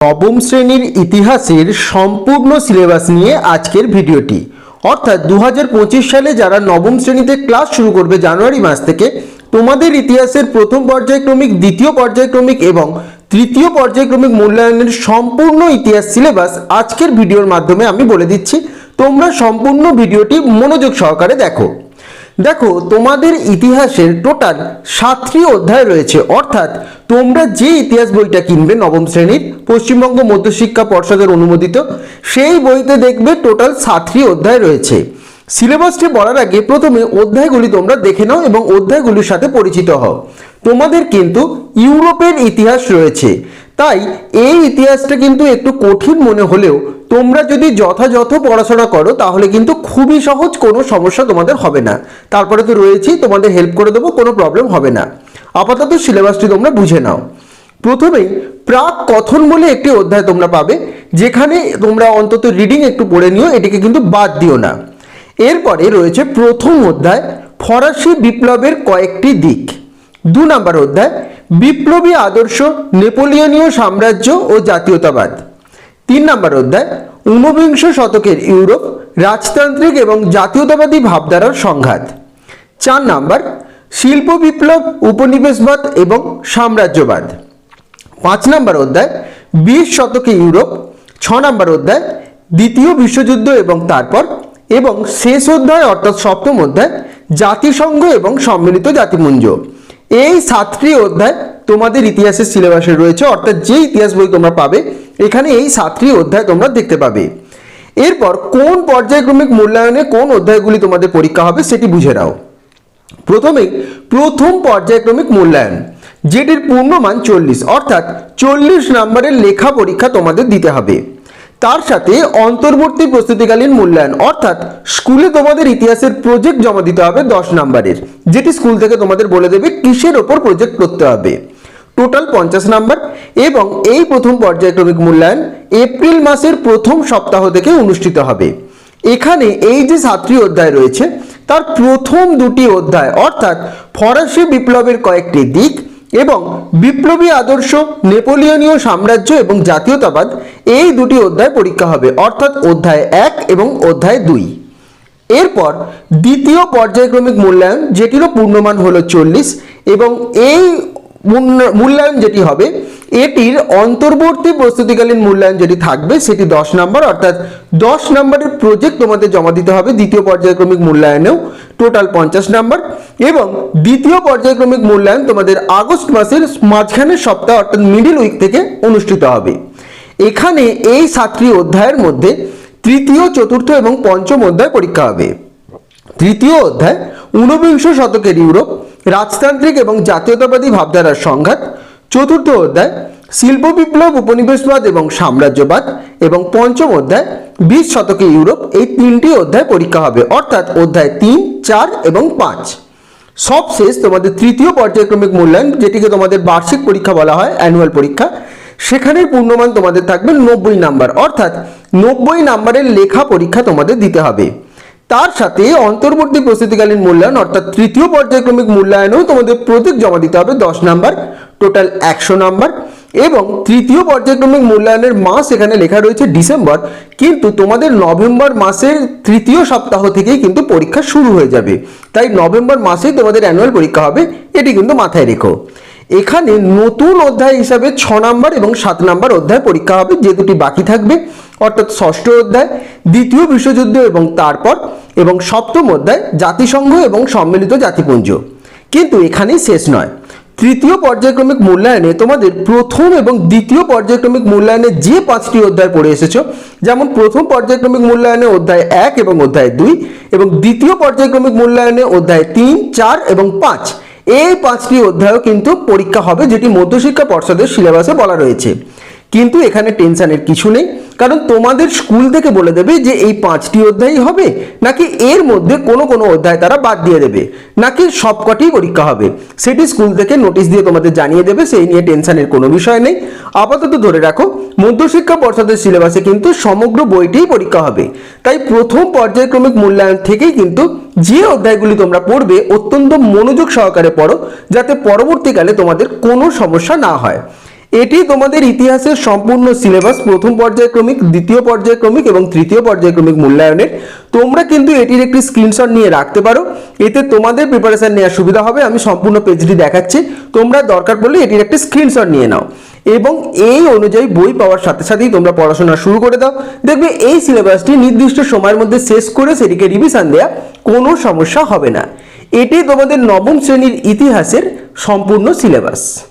নবম শ্রেণির ইতিহাসের সম্পূর্ণ সিলেবাস নিয়ে আজকের ভিডিওটি। অর্থাৎ দু হাজার পঁচিশ সালে যারা নবম শ্রেণীতে ক্লাস শুরু করবে জানুয়ারি মাস থেকে, তোমাদের ইতিহাসের প্রথম পর্যায়ক্রমিক, দ্বিতীয় পর্যায়ক্রমিক এবং তৃতীয় পর্যায়ক্রমিক মূল্যায়নের সম্পূর্ণ ইতিহাস সিলেবাস আজকের ভিডিওর মাধ্যমে আমি বলে দিচ্ছি। তোমরা সম্পূর্ণ ভিডিওটি মনোযোগ সহকারে দেখো। দেখো, তোমাদের ইতিহাসের টোটাল সাতটি অধ্যায় রয়েছে। অর্থাৎ তোমরা যে ইতিহাস বইটা কিনবে নবম শ্রেণির, পশ্চিমবঙ্গ মধ্যশিক্ষা পর্ষদের অনুমোদিত, সেই বইতে দেখবে টোটাল সাতটি অধ্যায় রয়েছে। সিলেবাসটি বলার আগে প্রথমে অধ্যায়গুলি তোমরা দেখে নাও এবং অধ্যায়গুলির সাথে পরিচিত হও। তোমাদের কিন্তু ইউরোপের ইতিহাস রয়েছে। তাই এই ইতিহাসটা কিন্তু একটু কঠিন মনে হলেও তোমরা যদি যথাযথ পড়াশোনা করো, তাহলে কিন্তু খুবই সহজ কোনো সমস্যা তোমাদের হবে না। তারপরে তো রয়েছি, তোমাদের হেল্প করে দেবো, কোনো প্রবলেম হবে না। আপাতত সিলেবাসটি তোমরা বুঝে নাও। প্রথমেই প্রাক কথন বলে একটি অধ্যায় তোমরা পাবে, যেখানে তোমরা অন্তত রিডিং একটু পড়ে নিও, এটিকে কিন্তু বাদ দিও না। এরপরে রয়েছে প্রথম অধ্যায়, ফরাসি বিপ্লবের কয়েকটি দিক। দু নম্বর অধ্যায়, বিপ্লবী আদর্শ, নেপোলিয়নীয় সাম্রাজ্য ও জাতীয়তাবাদ। তিন নম্বর অধ্যায়, ঊনবিংশ শতকের ইউরোপ, রাজতান্ত্রিক এবং জাতীয়তাবাদী ভাবধারার সংঘাত। চার নাম্বার, শিল্প বিপ্লব, উপনিবেশবাদ এবং সাম্রাজ্যবাদ। পাঁচ নম্বর অধ্যায়, বিশ শতকে ইউরোপ। ছ নম্বর অধ্যায়, দ্বিতীয় বিশ্বযুদ্ধ এবং তারপর এবং শেষ অধ্যায় অর্থাৎ সপ্তম অধ্যায়, জাতিসংঘ এবং সম্মিলিত জাতিপুঞ্জ। এই সাতটি অধ্যায় তোমাদের ইতিহাসের সিলেবাসে রয়েছে, অর্থাৎ যে ইতিহাস বই তোমরা পাবে, এখানে এই সাতটি অধ্যায় তোমরা দেখতে পাবে। এরপর কোন পর্যায়ক্রমিক মূল্যায়নে কোন অধ্যায়গুলি তোমাদের পরীক্ষা হবে সেটি বুঝে নাও। প্রথমেই প্রথম পর্যায়ক্রমিক মূল্যায়ন, যেটির পূর্ণমান চল্লিশ, অর্থাৎ চল্লিশ নম্বরের লেখা পরীক্ষা তোমাদের দিতে হবে। তার সাথে অন্তর্বর্তী প্রস্তুতিকালীন মূল্যায়ন, অর্থাৎ স্কুলে তোমাদের ইতিহাসের প্রজেক্ট জমা দিতে হবে দশ নম্বরের। যেটি স্কুল থেকে তোমাদের বলে দেবে কিসের ওপর প্রজেক্ট করতে হবে। টোটাল পঞ্চাশ নাম্বার এবং এই প্রথম পর্যায়ক্রমিক মূল্যায়ন এপ্রিল মাসের প্রথম সপ্তাহ থেকে অনুষ্ঠিত হবে। এখানে এই যে সাতটি অধ্যায় রয়েছে, তার প্রথম দুটি অধ্যায়, অর্থাৎ ফরাসি বিপ্লবের কয়েকটি দিক এবং বিপ্লবী আদর্শ, নেপোলিয়নীয় সাম্রাজ্য এবং জাতীয়তাবাদ এই দুটি অধ্যায় পরীক্ষা হবে, অর্থাৎ অধ্যায় এক এবং অধ্যায় দুই। এরপর দ্বিতীয় পর্যায়ক্রমিক মূল্যায়ন, যেটিরও পূর্ণমান হলো চল্লিশ, এবং এই মূল্য- মূল্যায়ন যেটি হবে এটির অন্তর্বর্তী প্রস্তুতিকালীন মূল্যায়ন যেটি থাকবে সেটি দশ নম্বর, অর্থাৎ দশ নম্বরের প্রজেক্ট তোমাদের জমা দিতে হবে দ্বিতীয় পর্যায়ক্রমিক মূল্যায়নেও টোটাল পঞ্চাশ নম্বর। এবং দ্বিতীয় পর্যায়ক্রমিক মূল্যায়ন তোমাদের আগস্ট মাসের মাঝখানের সপ্তাহ, অর্থাৎ মিডিল উইক থেকে অনুষ্ঠিত হবে। এখানে এই সাতটি অধ্যায়ের মধ্যে তৃতীয়, চতুর্থ এবং পঞ্চম অধ্যায় পরীক্ষা হবে। তৃতীয় অধ্যায়, ঊনবিংশ শতকের ইউরোপ, রাজতান্ত্রিক এবং জাতীয়তাবাদী ভাবধারার সংঘাত চতুর্থ অধ্যায়, শিল্প বিপ্লব, উপনিবেশবাদ এবং সাম্রাজ্যবাদ এবং পঞ্চম অধ্যায়, বিশ শতকে ইউরোপ, এই তিনটি অধ্যায় পরীক্ষা হবে। অর্থাৎ অধ্যায় তিন, চার এবং পাঁচ। সবশেষ তোমাদের তৃতীয় পর্যায়ক্রমিক মূল্যায়ন, যেটিকে তোমাদের বার্ষিক পরীক্ষা বলা হয় অ্যানুয়াল পরীক্ষা, সেখানের পূর্ণমান তোমাদের থাকবে নব্বই নাম্বার। অর্থাৎ নব্বই নাম্বারের লেখা পরীক্ষা তোমাদের দিতে হবে। তার সাথে অন্তর্বর্তী প্রস্তুতিকালীন মূল্যায়ন, অর্থাৎ তৃতীয় পর্যায়ক্রমিক মূল্যায়নেও তোমাদের প্রতীক জমা দিতে হবে দশ নাম্বার। টোটাল একশো নাম্বার এবং তৃতীয় পর্যায়ক্রমিক মূল্যায়নের মাস এখানে লেখা রয়েছে ডিসেম্বর, কিন্তু তোমাদের নভেম্বর মাসের তৃতীয় সপ্তাহ থেকেই কিন্তু পরীক্ষা শুরু হয়ে যাবে। তাই নভেম্বর মাসেই তোমাদের অ্যানুয়াল পরীক্ষা হবে, এটি কিন্তু মাথায় রেখো। এখানে নতুন অধ্যায় হিসাবে ছ নাম্বার এবং সাত নাম্বার অধ্যায় পরীক্ষা হবে, যে দুটি বাকি থাকবে। অর্থাৎ ষষ্ঠ অধ্যায়, দ্বিতীয় বিশ্বযুদ্ধ এবং তারপর, এবং সপ্তম অধ্যায় জাতিসংঘ এবং সম্মিলিত জাতিপুঞ্জ। কিন্তু এখানেই শেষ নয়। তৃতীয় পর্যায়ক্রমিক মূল্যায়নে তোমাদের প্রথম এবং দ্বিতীয় পর্যায়ক্রমিক মূল্যায়নে যে পাঁচটি অধ্যায় পড়ে এসেছ, যেমন প্রথম পর্যায়ক্রমিক মূল্যায়নে অধ্যায় এক এবং অধ্যায় দুই, এবং দ্বিতীয় পর্যায়ক্রমিক মূল্যায়নে অধ্যায় তিন, চার এবং পাঁচ, এই পাঁচটি অধ্যায়ও কিন্তু পরীক্ষা হবে যেটি মধ্যশিক্ষা পর্ষদের সিলেবাসে বলা রয়েছে। কিন্তু এখানে টেনশানের কিছু নেই, কারণ তোমাদের স্কুল থেকে বলে দেবে যে এই পাঁচটি অধ্যায়ই হবে, নাকি এর মধ্যে কোনো কোনো অধ্যায় তারা বাদ দিয়ে দেবে, নাকি সবকটি পরীক্ষা হবে। সেটি স্কুল থেকে নোটিশ দিয়ে তোমাদের জানিয়ে দেবে, সেই নিয়ে টেনশানের কোনো বিষয় নেই। আপাতত ধরে রাখো, মধ্যশিক্ষা পর্ষদের সিলেবাসে কিন্তু সমগ্র বইটিই পরীক্ষা হবে। তাই প্রথম পর্যায়ক্রমিক মূল্যায়ন থেকেই কিন্তু যে অধ্যায়গুলি তোমরা পড়বে, অত্যন্ত মনোযোগ সহকারে পড়ো, যাতে পরবর্তীকালে তোমাদের কোনো সমস্যা না হয়। এটি তোমাদের ইতিহাসের সম্পূর্ণ সিলেবাস, প্রথম পর্যায়ক্রমিক, দ্বিতীয় পর্যায়ক্রমিক এবং তৃতীয় পর্যায়ক্রমিক মূল্যায়নের। তোমরা কিন্তু এটির একটি স্ক্রিনশট নিয়ে রাখতে পারো। এতে তোমাদের প্রিপারেশন নেওয়ার সুবিধা হবে। আমি সম্পূর্ণ পেজটি দেখাচ্ছি। তোমরা দরকার পড়লে এটির একটি স্ক্রিনশট নিয়ে নাও। এবং এই অনুযায়ী বই পাওয়ার সাথে সাথেই তোমরা পড়াশোনা শুরু করে দাও। দেখবে এই সিলেবাসটি নির্দিষ্ট সময়ের মধ্যে শেষ করে সেটিকে রিভিশন দেওয়া কোনো সমস্যা হবে না। এটি তোমাদের নবম শ্রেণির ইতিহাসের সম্পূর্ণ সিলেবাস।